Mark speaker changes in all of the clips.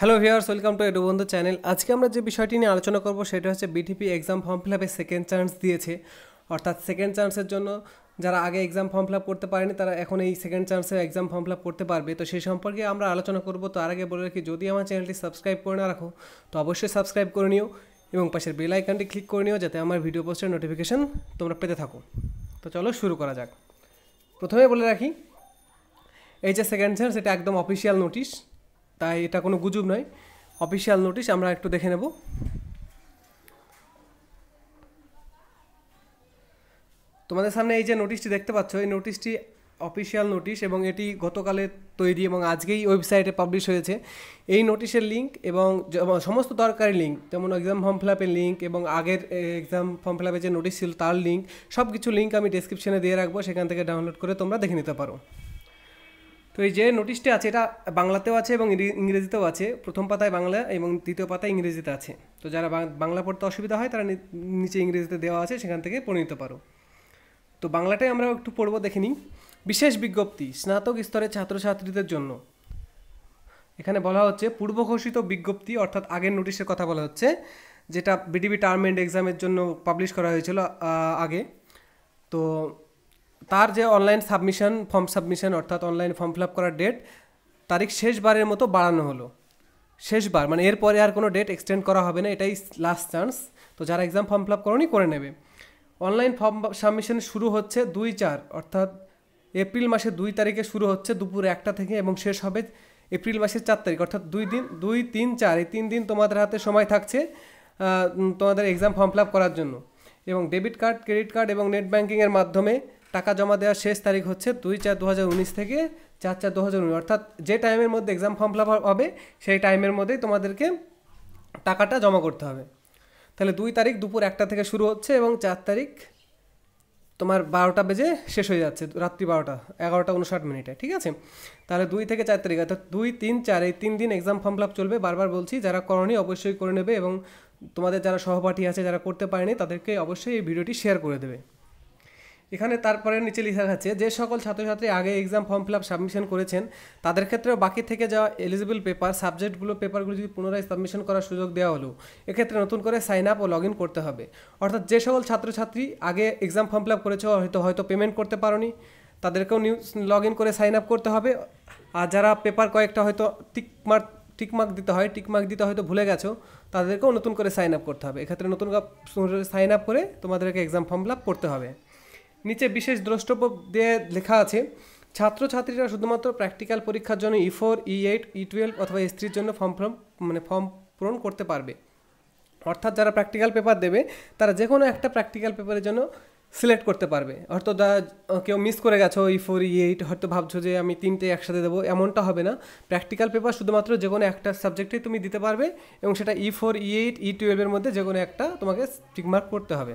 Speaker 1: Hello viewers welcome to Edu Bandhu channel আজকে আমরা যে বিষয়টি নিয়ে আলোচনা করব সেটা হচ্ছে বিটিপি এক্সাম ফর্ম ফিল আপে সেকেন্ড চান্স দিয়েছে। অর্থাৎ সেকেন্ড চান্সের জন্য যারা আগে এক্সাম ফর্ম ফিল আপ করতে পারেনি, তারা এখন এই সেকেন্ড চান্সে এক্সাম ফর্ম ফিল আপ করতে পারবে। তো সেই সম্পর্কে আমরা আলোচনা করব। তো আর আগে বলে রাখি, যদি আমার চ্যানেলটি সাবস্ক্রাইব করে না রাখো, তো অবশ্যই সাবস্ক্রাইব করে নিও এবং পাশের বেল আইকনটি ক্লিক করে নিও যাতে আমার ভিডিও পোস্টের নোটিফিকেশান তোমরা পেতে থাকো। তো চলো শুরু করা যাক। প্রথমে বলে রাখি, এই যে সেকেন্ড চান্স এটা একদম অফিসিয়াল নোটিশ তাই এটা কোনো গুজব নয়। অফিসিয়াল নোটিশ আমরা একটু দেখে নেব। তোমাদের সামনে এই যে নোটিশটি দেখতে পাচ্ছ, এই নোটিশটি অফিসিয়াল নোটিশ এবং এটি গতকালে তৈরি এবং আজকেই ওয়েবসাইটে পাবলিশ হয়েছে। এই নোটিশের লিঙ্ক এবং সমস্ত দরকারি লিঙ্ক যেমন এক্সাম ফর্ম ফিল আপের লিঙ্ক এবং আগের এক্সাম ফর্ম ফিল আপের যে নোটিশ ছিল তার লিঙ্ক সব কিছু লিঙ্ক আমি ডিসক্রিপশনে দিয়ে রাখব, সেখান থেকে ডাউনলোড করে তোমরা দেখে নিতে পারো। তো এই যে নোটিশটি আছে, এটা বাংলাতেও আছে এবং ইংরেজিতেও আছে। প্রথম পাতায় বাংলা এবং দ্বিতীয় পাতায় ইংরেজিতে আছে। তো যারা বাংলা পড়তে অসুবিধা হয়, তারা নিচে ইংরেজিতে দেওয়া আছে, সেখান থেকে পড়ে নিতে পারো। তো বাংলাটাই আমরা একটু পড়ব, দেখে নিই। বিশেষ বিজ্ঞপ্তি, স্নাতক স্তরের ছাত্রছাত্রীদের জন্য। এখানে বলা হচ্ছে পূর্ব ঘোষিত বিজ্ঞপ্তি, অর্থাৎ আগের নোটিশের কথা বলা হচ্ছে, যেটা বিডিবি টার্ম এন্ড এক্সামের জন্য পাবলিশ করা হয়েছিল আগে। তো তার যে অনলাইন সাবমিশন ফর্ম সাবমিশন অর্থাৎ অনলাইন ফর্ম ফিল আপ করার ডেট তারিখ শেষবারের মতো বাড়ানো হলো। শেষবার মানে এরপরে আর কোনো ডেট এক্সটেন্ড করা হবে না, এটাই লাস্ট চান্স তো যারা এক্সাম ফর্ম ফিল আপ করনি, করে নেবে। অনলাইন ফর্ম সাবমিশন শুরু হচ্ছে দুই চার, অর্থাৎ এপ্রিল মাসের দুই তারিখে শুরু হচ্ছে দুপুর একটা থেকে এবং শেষ হবে এপ্রিল মাসের চার তারিখ, অর্থাৎ দুই দিন, দুই, তিন, চার, এই তিন দিন তোমাদের হাতে সময় থাকছে তোমাদের এক্সাম ফর্ম ফিল আপ করার জন্য। এবং ডেবিট কার্ড ক্রেডিট কার্ড এবং নেট ব্যাঙ্কিংয়ের মাধ্যমে টাকা জমা দেওয়ার শেষ তারিখ হচ্ছে দুই চার দু থেকে চার চার দু অর্থাৎ যে টাইমের মধ্যে এক্সাম ফর্ম ফিল হবে, সেই টাইমের মধ্যেই তোমাদেরকে টাকাটা জমা করতে হবে। তাহলে দুই তারিখ দুপুর একটা থেকে শুরু হচ্ছে এবং চার তারিখ তোমার বারোটা বেজে শেষ হয়ে যাচ্ছে, রাত্রি বারোটা, এগারোটা উনষাট মিনিটে, ঠিক আছে? তাহলে দুই থেকে চার তারিখ, অর্থাৎ দুই, তিন, চার, এই তিন দিন এক্সাম ফর্ম ফিল চলবে। বারবার বলছি, যারা করনি অবশ্যই করে নেবে এবং তোমাদের যারা সহপাঠী আছে, যারা করতে পারেনি, তাদেরকে অবশ্যই এই ভিডিওটি শেয়ার করে দেবে। এখানে তারপরে নিচে লেখা আছে, যে সকল ছাত্রছাত্রী আগে exam form fill up submission করেছেন, তাদের ক্ষেত্রেও বাকি থেকে যাওয়া এলিজিবল পেপার সাবজেক্টগুলো পেপারগুলো যদি পুনরায় সাবমিশন করার সুযোগ দেওয়া হলো, এক্ষেত্রে নতুন করে সাইন আপ ও লগ ইন করতে হবে। অর্থাৎ যে সকল ছাত্রছাত্রী আগে এক্সাম ফর্ম ফিল আপ করেছে হয়তো হয়তো পেমেন্ট করতে পারোনি। তাদেরকেও নিউ লগ ইন করে সাইন আপ করতে হবে। আর যারা পেপার কয়েকটা হয়তো টিক মার্ক টিক মার্ক দিতে হয় টিক মার্ক দিতে হয়তো ভুলে গেছো, তাদেরকেও নতুন করে সাইন আপ করতে হবে। এক্ষেত্রে নতুন সাইন আপ করে তোমাদেরকে এক্সাম ফর্ম ফিল আপ করতে হবে। নিচে বিশেষ দ্রষ্টব্য দিয়ে লেখা আছে, ছাত্রছাত্রীরা শুধুমাত্র প্র্যাকটিক্যাল পরীক্ষার জন্য E four E eight E twelve অথবা এস থ্রির জন্য ফর্ম ফর্ম মানে ফর্ম পূরণ করতে পারবে। অর্থাৎ যারা প্র্যাকটিক্যাল পেপার দেবে, তারা যে কোনো একটা প্র্যাকটিক্যাল পেপারের জন্য সিলেক্ট করতে পারবে। হয়তো দা, কেউ মিস করে গেছো ই ফোর ই এইট হয়তো ভাবছ যে আমি তিনটে একসাথে দেবো, এমনটা হবে না। প্র্যাকটিক্যাল পেপার শুধুমাত্র যে কোনো একটা সাবজেক্টেই তুমি দিতে পারবে এবং সেটা ই ফোর ই এইট ই টুয়েলভের মধ্যে যে কোনো একটা তোমাকে টিকমার্ক করতে হবে।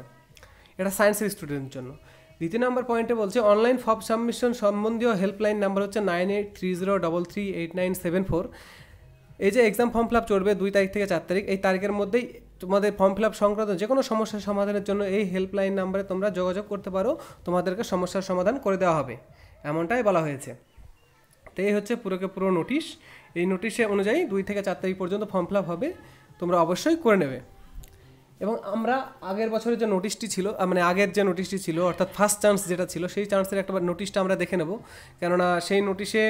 Speaker 1: এটা সায়েন্সের স্টুডেন্টের জন্য। দ্বিতীয় নম্বর পয়েন্টে বলছে অনলাইন ফর্ম সাবমিশন সম্বন্ধীয় হেল্পলাইন নাম্বার হচ্ছে nine eight three zero double three eight nine seven four এই যে এক্সাম ফর্ম ফিল আপ চলবে দুই তারিখ থেকে চার তারিখ, এই তারিখের মধ্যেই তোমাদের ফর্ম ফিল আপ সংক্রান্ত যে কোনো সমস্যার সমাধানের জন্য এই হেল্পলাইন নাম্বারে তোমরা যোগাযোগ করতে পারো, তোমাদেরকে সমস্যার সমাধান করে দেওয়া হবে। এমনটাই বলা হয়েছে। তো এই হচ্ছে পুরোকে পুরো নোটিশ এই নোটিশে অনুযায়ী দুই থেকে চার তারিখ পর্যন্ত ফর্ম ফিল আপ হবে, তোমরা অবশ্যই করে নেবে। এবং আমরা আগের বছরের যে নোটিশটি ছিল মানে আগের যে নোটিশটি ছিল, অর্থাৎ ফার্স্ট চান্স যেটা ছিল, সেই চান্সের একটা নোটিশটা আমরা দেখে নেব। কেননা সেই নোটিশে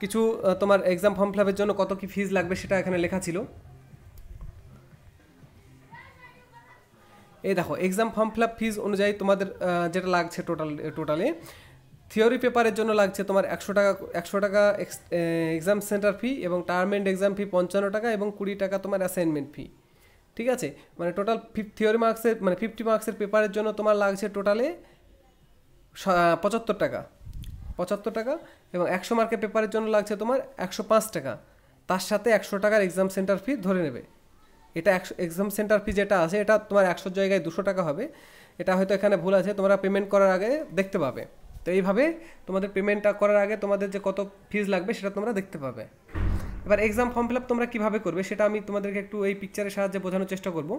Speaker 1: কিছু তোমার এক্সাম ফর্ম ফিলপের জন্য কত কি ফিজ লাগবে সেটা এখানে লেখা ছিল। এই দেখো exam form fill up fees অনুযায়ী তোমাদের যেটা লাগছে টোটাল টোটালে থিওরি পেপারের জন্য লাগছে তোমার একশো টাকা একশো টাকা এক্সাম সেন্টার ফি এবং টার্ম এন্ড এক্সাম ফি পঞ্চান্ন টাকা এবং কুড়ি টাকা তোমার অ্যাসাইনমেন্ট ফি ঠিক আছে? মানে টোটাল ফিফ থিওরি মার্কসের মানে ফিফটি মার্কসের পেপারের জন্য তোমার লাগছে টোটালে পঁচাত্তর টাকা। পঁচাত্তর টাকা এবং একশো মার্কের পেপারের জন্য লাগছে তোমার একশো পাঁচ টাকা। তার সাথে একশো টাকার এক্সাম সেন্টার ফি ধরে নেবে। এটা একশো এক্সাম সেন্টার ফি যেটা আছে, এটা তোমার একশোর জায়গায় দুশো টাকা হবে। এটা হয়তো এখানে ভুল আছে, তোমরা পেমেন্ট করার আগে দেখতে পাবে। তো এইভাবে তোমাদের পেমেন্টটা করার আগে তোমাদের যে কত ফিজ লাগবে সেটা তোমরা দেখতে পাবে। এবার এক্সাম ফর্ম ফিল আপ তোমরা কীভাবে করবে সেটা আমি তোমাদেরকে একটু এই পিকচারের সাহায্যে বোঝানোর চেষ্টা করব।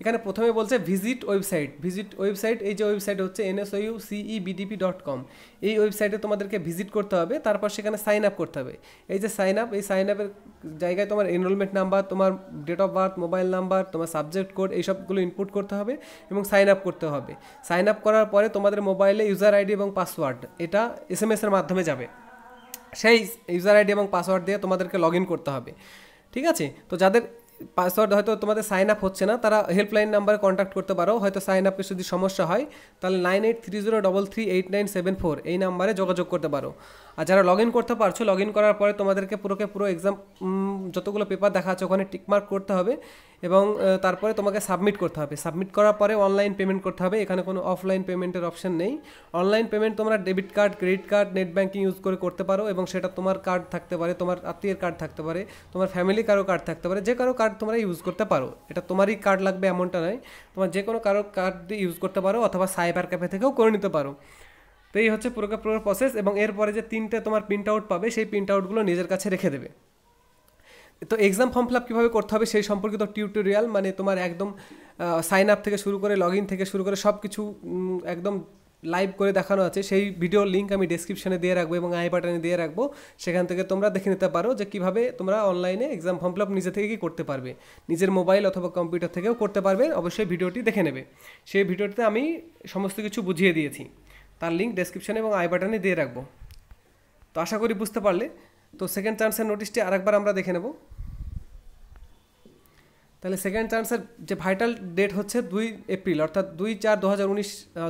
Speaker 1: এখানে প্রথমে বলছে ভিজিট ওয়েবসাইট ভিজিট ওয়েবসাইট এই যে ওয়েবসাইট হচ্ছে এনএসইউ সিই বিডিপি ডট কম এই ওয়েবসাইটে তোমাদেরকে ভিজিট করতে হবে, তারপর সেখানে সাইন আপ করতে হবে। এই যে সাইন আপ এই সাইন আপের জায়গায় তোমার এনরোলমেন্ট নাম্বার তোমার date of birth mobile number তোমার সাবজেক্ট কোড এইসবগুলো ইনপুট করতে হবে এবং সাইন আপ করতে হবে। সাইন আপ করার পরে তোমাদের মোবাইলে ইউজার আইডি এবং পাসওয়ার্ড এটা এস এম এসের মাধ্যমে যাবে। সেই ইউজার আইডি এবং পাসওয়ার্ড দিয়ে তোমাদেরকে লগ করতে হবে। ঠিক আছে? তো যাদের পাসওয়ার্ড হয়তো তোমাদের সাইন আপ হচ্ছে না, তারা হেল্পলাইন নাম্বারে কন্ট্যাক্ট করতে পারো, হয়তো সাইন আপে যদি সমস্যা হয়, তাহলে nine eight three zero double three eight nine seven four এই নাম্বারে যোগাযোগ করতে পারো। আর যারা লগ ইন করতে পারছ লগ ইন করার পরে তোমাদেরকে পুরোকে পুরো এক্সাম যতগুলো পেপার দেখা আছে, ওখানে টিকমার্ক করতে হবে এবং তারপরে তোমাকে সাবমিট করতে হবে। সাবমিট করার পরে অনলাইন পেমেন্ট করতে হবে, এখানে কোনো অফলাইন পেমেন্টের অপশন নেই। অনলাইন পেমেন্ট তোমরা debit card credit card net banking use করে করতে পারো এবং সেটা তোমার কার্ড থাকতে পারে, তোমার আত্মীয়ের কার্ড থাকতে পারে, তোমার ফ্যামিলি কারও কার্ড থাকতে পারে, যে কারও কার্ড তোমরা ইউজ করতে পারো। এটা তোমারই কার্ড লাগবে এমনটা নয়। তোমার যে কোনো কারোর কার্ড দিয়ে ইউজ করতে পারো অথবা সাইবার ক্যাফে থেকেও করে নিতে পারো। তো এই হচ্ছে পুরো পুরো প্রসেস এবং এরপরে যে তিনটে তোমার প্রিন্ট আউট পাবে, সেই প্রিন্ট আউটগুলো নিজের কাছে রেখে দেবে। তো এক্সাম ফর্ম ফিল আপ কীভাবে করতে হবে সেই সম্পর্কিত টিউটোরিয়াল মানে তোমার একদম সাইন আপ থেকে শুরু করে লগ ইন থেকে শুরু করে সব কিছু একদম লাইভ করে দেখানো আছে, সেই ভিডিওর লিঙ্ক আমি ডিসক্রিপশনে দিয়ে রাখব এবং আই বাটনে দিয়ে রাখব। সেখান থেকে তোমরা দেখে নিতে পারো যে কীভাবে তোমরা অনলাইনে এক্সাম ফর্ম ফিল নিজে থেকেই করতে পারবে। নিজের মোবাইল অথবা কম্পিউটার থেকেও করতে পারবে, অবশ্যই ভিডিওটি দেখে নেবে। সেই ভিডিওটিতে আমি সমস্ত কিছু বুঝিয়ে দিয়েছি। তার লিঙ্ক ডেসক্রিপশনে এবং আই বাটনে দিয়ে রাখব। তো আশা করি বুঝতে পারলে। তো সেকেন্ড চান্সের নোটিশটি আরেকবার আমরা দেখে নেব। তাহলে সেকেন্ড চান্সের যে ভাইটাল ডেট হচ্ছে দুই এপ্রিল, অর্থাৎ দুই চার দু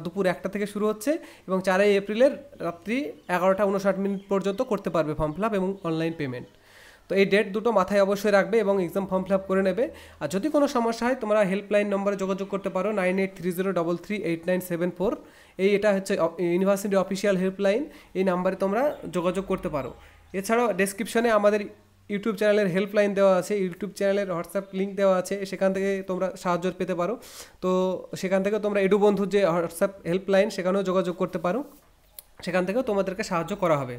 Speaker 1: দুপুর একটা থেকে শুরু হচ্ছে এবং চারই এপ্রিলের রাত্রি এগারোটা উনষাট মিনিট পর্যন্ত করতে পারবে ফর্ম ফিল এবং অনলাইন পেমেন্ট তো এই ডেট দুটো মাথায় অবশ্যই রাখবে এবং এক্সাম ফর্ম ফিল করে নেবে। আর যদি কোনো সমস্যা হয়, তোমরা হেল্পলাইন নম্বরে যোগাযোগ করতে পারো nine eight three zero double three eight nine seven four. এই এটা হচ্ছে ইউনিভার্সিটি অফিসিয়াল হেল্পলাইন এই নাম্বারে তোমরা যোগাযোগ করতে পারো। এছাড়াও ডেসক্রিপশনে আমাদের ইউটিউব চ্যানেলের হেল্পলাইন দেওয়া আছে, ইউটিউব চ্যানেলের হোয়াটসঅ্যাপ লিঙ্ক দেওয়া আছে, সেখান থেকে তোমরা সাহায্য পেতে পারো। তো সেখান থেকে তোমরা এডু বন্ধুর যে হোয়াটসঅ্যাপ হেল্পলাইন সেখানেও যোগাযোগ করতে পারো। সেখান থেকেও তোমাদেরকে সাহায্য করা হবে।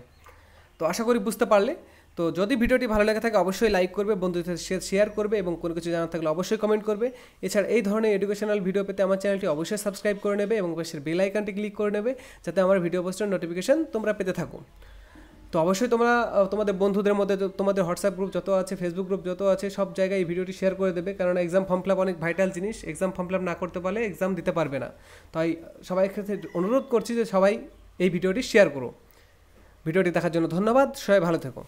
Speaker 1: তো আশা করি বুঝতে পারলে। তো যদি ভিডিওটি ভালো লেগে থাকে, অবশ্যই লাইক করবে, বন্ধুদের শেয়ার করবে এবং কোনো কিছু জানার থাকলে অবশ্যই কমেন্ট করবে। এছাড়া এই ধরনের এডুকেশনাল ভিডিও পেতে আমার চ্যানেলটি অবশ্যই সাবস্ক্রাইব করে নেবে এবং পাশের বেল আইকনটি ক্লিক করে নেবে, যাতে আমার ভিডিও পোস্টের নোটিফিকেশন তোমরা পেতে থাকো। তো অবশ্যই তোমরা তোমাদের বন্ধুদের মধ্যে তোমাদের হোয়াটসঅ্যাপ গ্রুপ যত আছে ফেসবুক গ্রুপ যত আছে, সব জায়গায় এই ভিডিওটি শেয়ার করে দেবে। কারণ এক্সাম ফর্ম ফিলাপ অনেক ভাইটাল জিনিস। এক্সাম ফর্ম ফিলাপ না করতে পারলে এক্সাম দিতে পারবে না। তাই সবাই ক্ষেত্রে অনুরোধ করছি যে সবাই এই ভিডিওটি শেয়ার করো। ভিডিওটি দেখার জন্য ধন্যবাদ। সবাই ভালো থেকো।